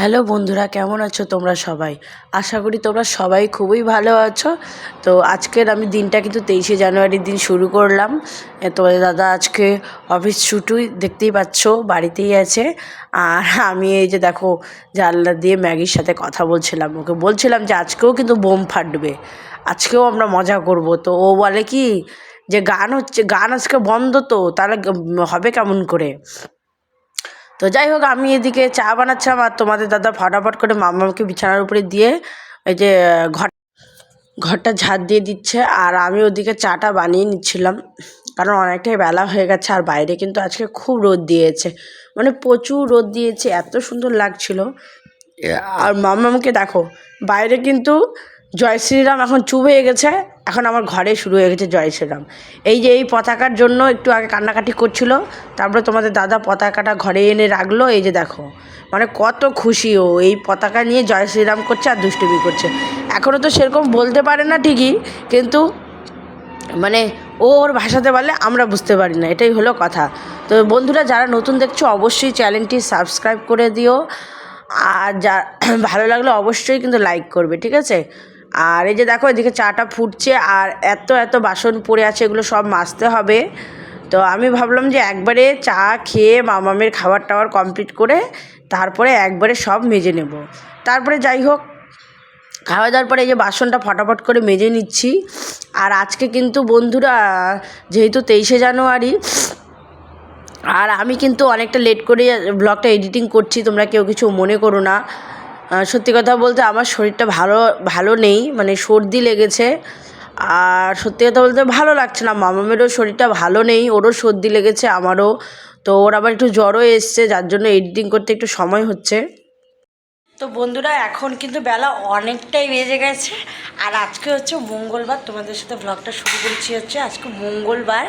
Hello বন্ধুরা, কেমন আছো তোমরা সবাই? আশা করি তোমরা সবাই খুবই ভালো আছো। তো আজকের আমি দিনটা কিন্তু তেইশে জানুয়ারির দিন শুরু করলাম। তোমাদের দাদা আজকে অফিস ছুটুই দেখতেই পাচ্ছ, বাড়িতেই আছে। আর আমি এই যে দেখো, জানলা দিয়ে ম্যাগির সাথে কথা বলছিলাম। ওকে বলছিলাম যে আজকেও কিন্তু বোম ফাটবে। আজকেও আমরা মজা করব। তো ও বলে কি, যে গান হচ্ছে, গান আজকে বন্ধ তো, তাহলে হবে কেমন করে? তো যাই হোক আমি এদিকে চা বানাচ্ছিলাম আর তোমাদের দাদা ফটাফট করে মামাকে বিছানার উপরে দিয়ে এই যে ঘর ঘরটা ঝাড় দিয়ে দিচ্ছে আর আমি ওদিকে চাটা বানিয়ে নিচ্ছিলাম। কারণ অনেকটাই বেলা হয়ে গেছে আর বাইরে কিন্তু আজকে খুব রোদ দিয়েছে। মানে প্রচুর রোদ দিয়েছে এত সুন্দর লাগছিল। আর মামাকে দেখো বাইরে কিন্তু জয় শ্রীরাম এখন চুপ হয়ে গেছে। এখন আমার ঘরে শুরু হয়ে গেছে জয় শ্রীরাম। এই যে এই পতাকার জন্য একটু আগে কান্নাকাটি করছিল, তারপরে তোমাদের দাদা পতাকাটা ঘরে এনে রাখল, এই যে দেখো। মানে কত খুশি ও, এই পতাকা নিয়ে জয় শ্রীরাম করছে আর দুষ্টুমি করছে। এখনও তো সেরকম বলতে পারে না ঠিকই, কিন্তু মানে ও ওর ভাষাতে পারলে আমরা বুঝতে পারি না, এটাই হলো কথা। তো বন্ধুরা, যারা নতুন দেখছ, অবশ্যই চ্যানেলটি সাবস্ক্রাইব করে দিও। আর যা ভালো লাগলে অবশ্যই কিন্তু লাইক করবে, ঠিক আছে? আর এই যে দেখো, এদিকে চাটা ফুটছে আর এত এত বাসন পড়ে আছে, এগুলো সব মাজতে হবে। তো আমি ভাবলাম যে একবারে চা খেয়ে মামামের খাবার টাবার কমপ্লিট করে তারপরে একবারে সব মেজে নেব। তারপরে যাই হোক খাওয়া দাওয়ার পরে এই যে বাসনটা ফটাফট করে মেজে নিচ্ছি। আর আজকে কিন্তু বন্ধুরা, যেহেতু তেইশে জানুয়ারি, আর আমি কিন্তু অনেকটা লেট করে ব্লগটা এডিটিং করছি, তোমরা কেউ কিছু মনে করো না। সত্যি কথা বলতে আমার শরীরটা ভালো ভালো নেই মানে সর্দি লেগেছে। আর সত্যি কথা বলতে ভালো লাগছে না, মামামেরও শরীরটা ভালো নেই, ওরও সর্দি লেগেছে, আমারও। তো ওর আবার একটু জ্বরও এসছে, যার জন্য এডিটিং করতে একটু সময় হচ্ছে। তো বন্ধুরা, এখন কিন্তু বেলা অনেকটাই বেজে গেছে, আর আজকে হচ্ছে মঙ্গলবার, তোমাদের সাথে ব্লগটা শুরু করছি হচ্ছে আজকে মঙ্গলবার।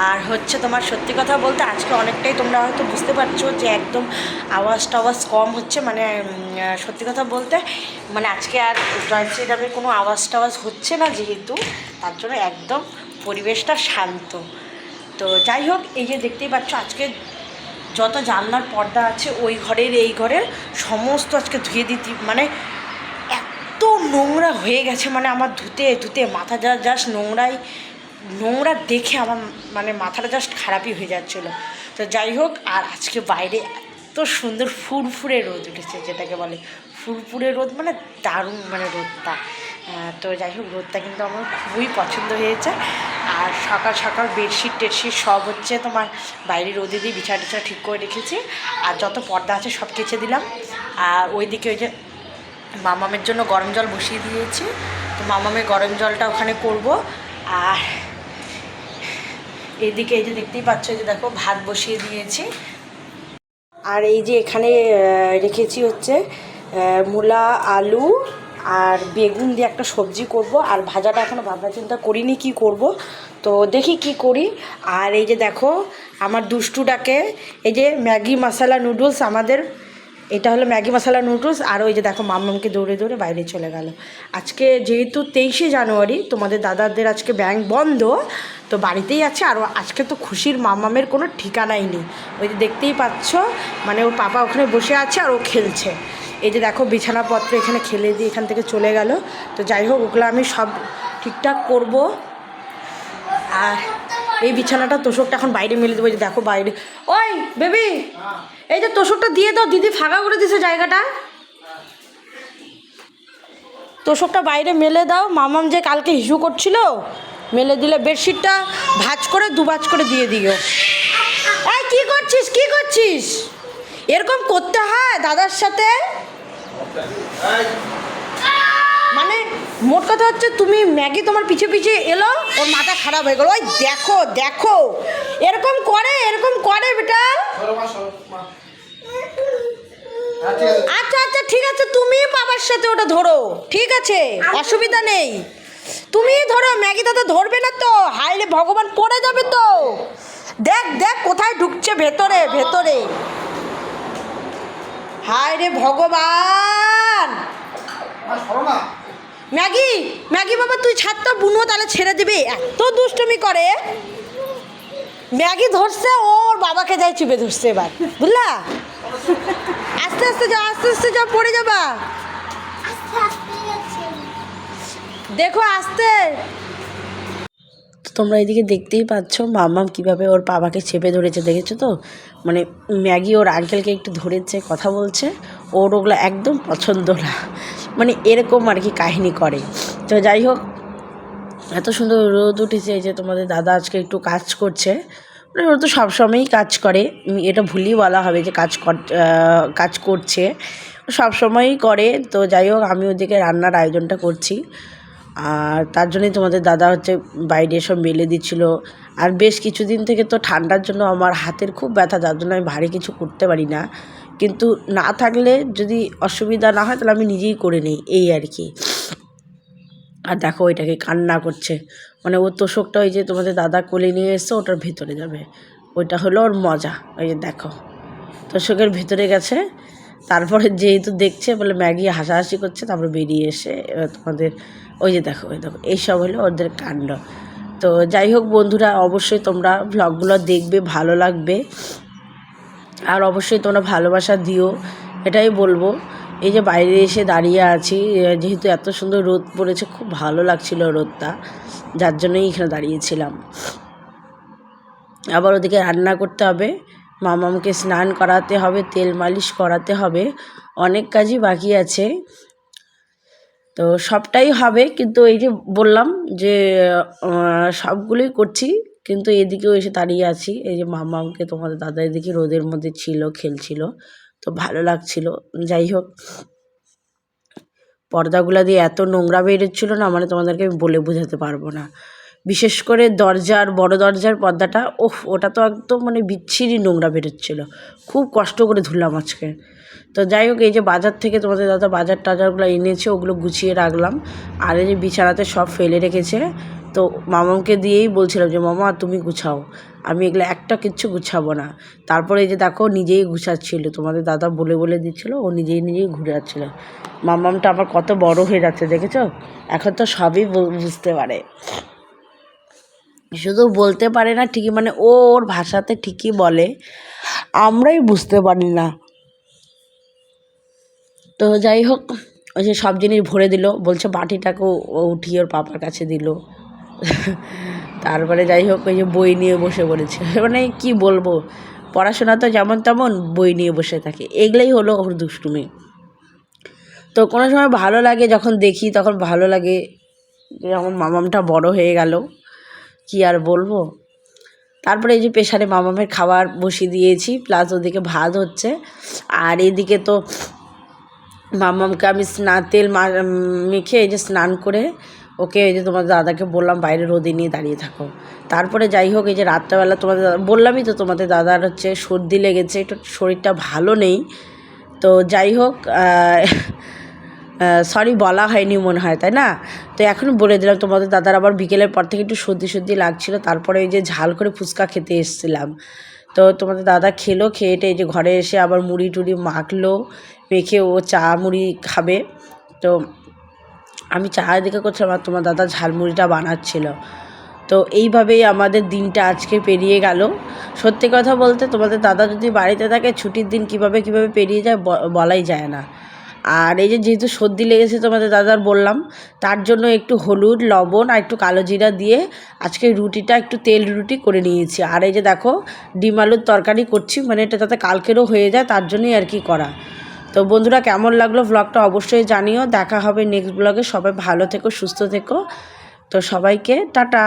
আর হচ্ছে তোমার সত্যি কথা বলতে আজকে অনেকটাই তোমরা হয়তো বুঝতে পারছ যে একদম আওয়াজ টাওয়াজ কম হচ্ছে মানে সত্যি কথা বলতে মানে আজকে আর জয় শ্রীরামের কোনো আওয়াজ টাওয়াজ হচ্ছে না যেহেতু, তার জন্য একদম পরিবেশটা শান্ত। তো যাই হোক, এই যে দেখতেই পাচ্ছ আজকে যত জানলার পর্দা আছে ওই ঘরের এই ঘরের সমস্ত আজকে ধুয়ে দিতে মানে এত নোংরা হয়ে গেছে মানে আমার ধুতে ধুতে মাথা যা, জাস্ট নোংরাই নোংরা দেখে আমার মানে মাথাটা জাস্ট খারাপই হয়ে যাচ্ছিল। তো যাই হোক, আর আজকে বাইরে এত সুন্দর ফুরফুরে রোদ উঠেছে, যেটাকে বলে ফুরফুরে রোদ মানে দারুণ মানে রোদটা। তো যাই হোক, রোদটা কিন্তু আমার খুবই পছন্দ হয়েছে। আর সকাল সকাল বেডশিট টেডশিট সব হচ্ছে তোমার বাইরে রোদে দিয়ে বিছানা টিছানা ঠিক করে রেখেছি। আর যত পর্দা আছে সব কেচে দিলাম। আর ওইদিকে ওই যে মামামের জন্য গরম জল বসিয়ে দিয়েছি। তো মামামের গরম জলটা ওখানে করব। আর এইদিকে এই যে দেখতেই পাচ্ছ যে দেখো, ভাত বসিয়ে দিয়েছি। আর এই যে এখানে রেখেছি হচ্ছে মূলা, আলু আর বেগুন দিয়ে একটা সবজি করব। আর ভাজাটা এখনও ভাবনা চিন্তা করিনি কি করব। তো দেখি কি করি। আর এই যে দেখো, আমার দুষ্টুটাকে, এই যে ম্যাগি মশলা নুডলস আমাদের এটা হলো ম্যাগি মশলা নুডলস আর ওই যে দেখো মাম্মামকে দৌড়ে দৌড়ে বাইরে চলে গেল। আজকে যেহেতু তেইশে জানুয়ারি, তোমাদের দাদাদের আজকে ব্যাংক বন্ধ, তো বাড়িতেই আছে, আর আজকে তো খুশির মামামের কোনো ঠিকানাই নেই। ওই যে দেখতেই পাচ্ছ মানে ওর পাপা ওখানে বসে আছে আর ও খেলছে। এই যে দেখো বিছানাপত্র এখানে খেলে দিয়ে এখান থেকে চলে গেল। তো যাই হোক, ওগুলো আমি সব ঠিকঠাক করব। আর এই বিছানাটা তোষকটা এখন বাইরে মেলে দেবো যে দেখো বাইরে। ওই, বেবি, এই যে তোষকটা দিয়ে দাও, দিদি ফাঁকা করে দিছে জায়গাটা। তোষকটা বাইরে মেলে দাও, মামাম যে কালকে হিসু করছিল, মেলে দিলে বেডশিটটা ভাজ করে দুবাজ করে দিয়ে দিও। এই, কি করছিস কি করছিস? এরকম করতে হয় দাদার সাথে? মানে মোট কথা হচ্ছে তুমি ম্যাগি তোমার পিছে পিছে এলো ওর মাথা খারাপ হয়ে গেল। ওই দেখো দেখো। এরকম করে এরকম করে বেটা। আচ্ছা আচ্ছা ঠিক আছে তুমি বাবার সাথে ওটা ধরো। ঠিক আছে অসুবিধা নেই। তুমি ধরো ম্যাগি দাদা ধরবে না তো হাইলে ভগবান পড়ে যাবে তো। দেখ দেখ কোথায় ঢুকছে ভেতরে ভেতরে। হায় রে ভগবান ম্যাগি ম্যাগি বাবা, তুই ছাড়তো বুনো, তাহলে ছেড়ে দিবি। এত দুষ্টুমি করে। ম্যাগি ধরছে, ওর বাবাকে যাই চুপে ধরছে এবার। বুঝলা? আস্তে আস্তে যাও আস্তে আস্তে যাও পড়ে যাবা। দেখো, আস্তে। তোমরা এদিকে দেখতেই পাচ্ছ, মাম্মাম কীভাবে ওর বাবাকে চেপে ধরেছে, দেখেছ তো? মানে ম্যাগি ওর আঙ্কেলকে একটু ধরেছে, কথা বলছে। ওর ওগুলো একদম পছন্দ না। মানে এরকম আর কি কাহিনী করে। তো যাই হোক, এত সুন্দর রোদ উঠেছে যে তোমাদের দাদা আজকে একটু কাজ করছে। মানে ওরা তো সবসময়ই কাজ করে। এটা ভুলই বলা হবে যে কাজ কর কাজ করছে। সবসময়ই করে। তো যাই হোক, আমি ওদিকে রান্নার আয়োজনটা করছি। আর তার জন্যই তোমাদের দাদা হচ্ছে বাইরে সব মেলে দিচ্ছিল। আর বেশ কিছুদিন থেকে তো ঠান্ডার জন্য আমার হাতের খুব ব্যথা, যার জন্য আমি ভারী কিছু করতে পারি না। কিন্তু না থাকলে যদি অসুবিধা না হয় তাহলে আমি নিজেই করে নিই, এই আর কি। আর দেখো ওইটাকে কান্না করছে। মানে ওর তোষকটা ওই যে তোমাদের দাদা কোলে নিয়ে এসছে, ওটার ভেতরে যাবে। ওইটা হলো ওর মজা, ওই যে দেখো। তোষকের ভেতরে গেছে। তারপরে যেহেতু দেখছে, বলে ম্যাগি হাসাহাসি করছে, তারপরে বেরিয়ে এসে তোমাদের ওই যে দেখো, ওই দেখো এইসব হলো ওদের কাণ্ড। তো যাই হোক বন্ধুরা, অবশ্যই তোমরা ভ্লগগুলো দেখবে, ভালো লাগবে। আর অবশ্যই তোমরা ভালোবাসা দিও, এটাই বলব। এই যে বাইরে এসে দাঁড়িয়ে আছি যেহেতু এত সুন্দর রোদ পড়েছে, খুব ভালো লাগছিল রোদটা, যার জন্যই এখানে দাঁড়িয়েছিলাম। আবার ওদিকে রান্না করতে হবে, মামামকে স্নান করাতে হবে, তেল মালিশ করাতে হবে, অনেক কাজই বাকি আছে। তো সবটাই হবে, কিন্তু এই যে বললাম যে সবগুলোই করছি, কিন্তু এদিকেও এসে দাঁড়িয়ে আছি। এই যে মামাকে তোমাদের দাদা এদিকে রোদের মধ্যে ছিল, খেলছিল, তো ভালো লাগছিল। যাই হোক, পর্দাগুলো দিয়ে এত নোংরা বেরোচ্ছিল না মানে তোমাদেরকে আমি বলে বোঝাতে পারব না। বিশেষ করে দরজার, বড় দরজার পর্দাটা ওহ ওটা তো একদম মানে বিচ্ছিরি নোংরা বেরোচ্ছিল। খুব কষ্ট করে ধুলাম আজকে। তো যাই হোক, এই যে বাজার থেকে তোমাদের দাদা বাজার টাজারগুলো এনেছে, ওগুলো গুছিয়ে রাখলাম। আর এই যে বিছানাতে সব ফেলে রেখেছে। তো মামাকে দিয়েই বলছিলাম যে, মামা, তুমি গুছাও। আমি এগুলো একটা কিচ্ছু গুছাবো না। তারপরে এই যে দেখো, নিজেই গুছাচ্ছিল। তোমাদের দাদা বলে বলে দিচ্ছিল, ও নিজেই নিজেই ঘুরে যাচ্ছিল মামামটা আমার কত বড় হয়ে যাচ্ছে, দেখেছ? এখন তো সবই বুঝতে পারে। শুধু বলতে পারে না, ঠিকই মানে ও ওর ভাষাতে ঠিকই বলে। আমরাই বুঝতে পারি না। তো যাই হোক, ওই যে সব জিনিস ভরে দিল, বলছে বাটিটাকেও ও উঠিয়ে ওর পাপার কাছে দিল। তারপরে যাই হোক, ওই যে বই নিয়ে বসে পড়েছে। মানে কি বলব, পড়াশোনা তো যেমন তেমন, বই নিয়ে বসে থাকে। এগুলোই হলো ওর দুষ্টুমি। তো কোনো সময় ভালো লাগে যখন দেখি, তখন ভালো লাগে যখন মামামটা বড় হয়ে গেল, কি আর বলব? তারপরে এই যে প্রেশারে মামামের খাবার বসিয়ে দিয়েছি, প্লাস ওদিকে ভাত হচ্ছে। আর এদিকে তো মামামকে আমি স্নান তেল মেখে এই যে স্নান করে ওকে এই যে তোমাদের দাদাকে বললাম বাইরে রোদে নিয়ে দাঁড়িয়ে থাকো। তারপরে যাই হোক, এই যে রাত্রেবেলা তোমাদের বললামই তো তোমাদের দাদার হচ্ছে সর্দি লেগেছে, একটু শরীরটা ভালো নেই। তো যাই হোক সরি বলা হয়নি মনে হয়, তাই না? তো এখন বলে দিলাম, তোমাদের দাদার আবার বিকেলের পর থেকে একটু সর্দি সর্দি লাগছিল, তারপরে এই যে ঝাল করে ফুচকা খেতে এসেছিলাম। তো তোমাদের দাদা খেলো, খেয়ে টেয়ে এই যে ঘরে এসে আবার মুড়ি টুড়ি মাখলো মেখে ও চা মুড়ি খাবে। তো আমি চা দিকে করছিলাম আর তোমার দাদা ঝালমুড়িটা বানাচ্ছিল। তো এইভাবেই আমাদের দিনটা আজকে পেরিয়ে গেল। সত্যি কথা বলতে তোমাদের দাদা যদি বাড়িতে থাকে, ছুটির দিন কীভাবে কীভাবে পেরিয়ে যায় বলাই যায় না। আর এই যে যেহেতু সর্দি লেগেছে তোমাদের দাদার বললাম, তার জন্য একটু হলুদ, লবণ আর একটু কালো জিরা দিয়ে আজকে রুটিটা একটু তেল রুটি করে নিয়েছি। আর এই যে দেখো, ডিম আলুর তরকারি করছি মানে এটা যাতে কালকেরও হয়ে যায়, তার জন্যই আর কি করা। তো বন্ধুরা, কেমন লাগল ব্লগটা অবশ্যই জানিও। দেখা হবে নেক্সট ব্লগে সবাই ভালো থেকো, সুস্থ থেকো। তো সবাইকে টাটা।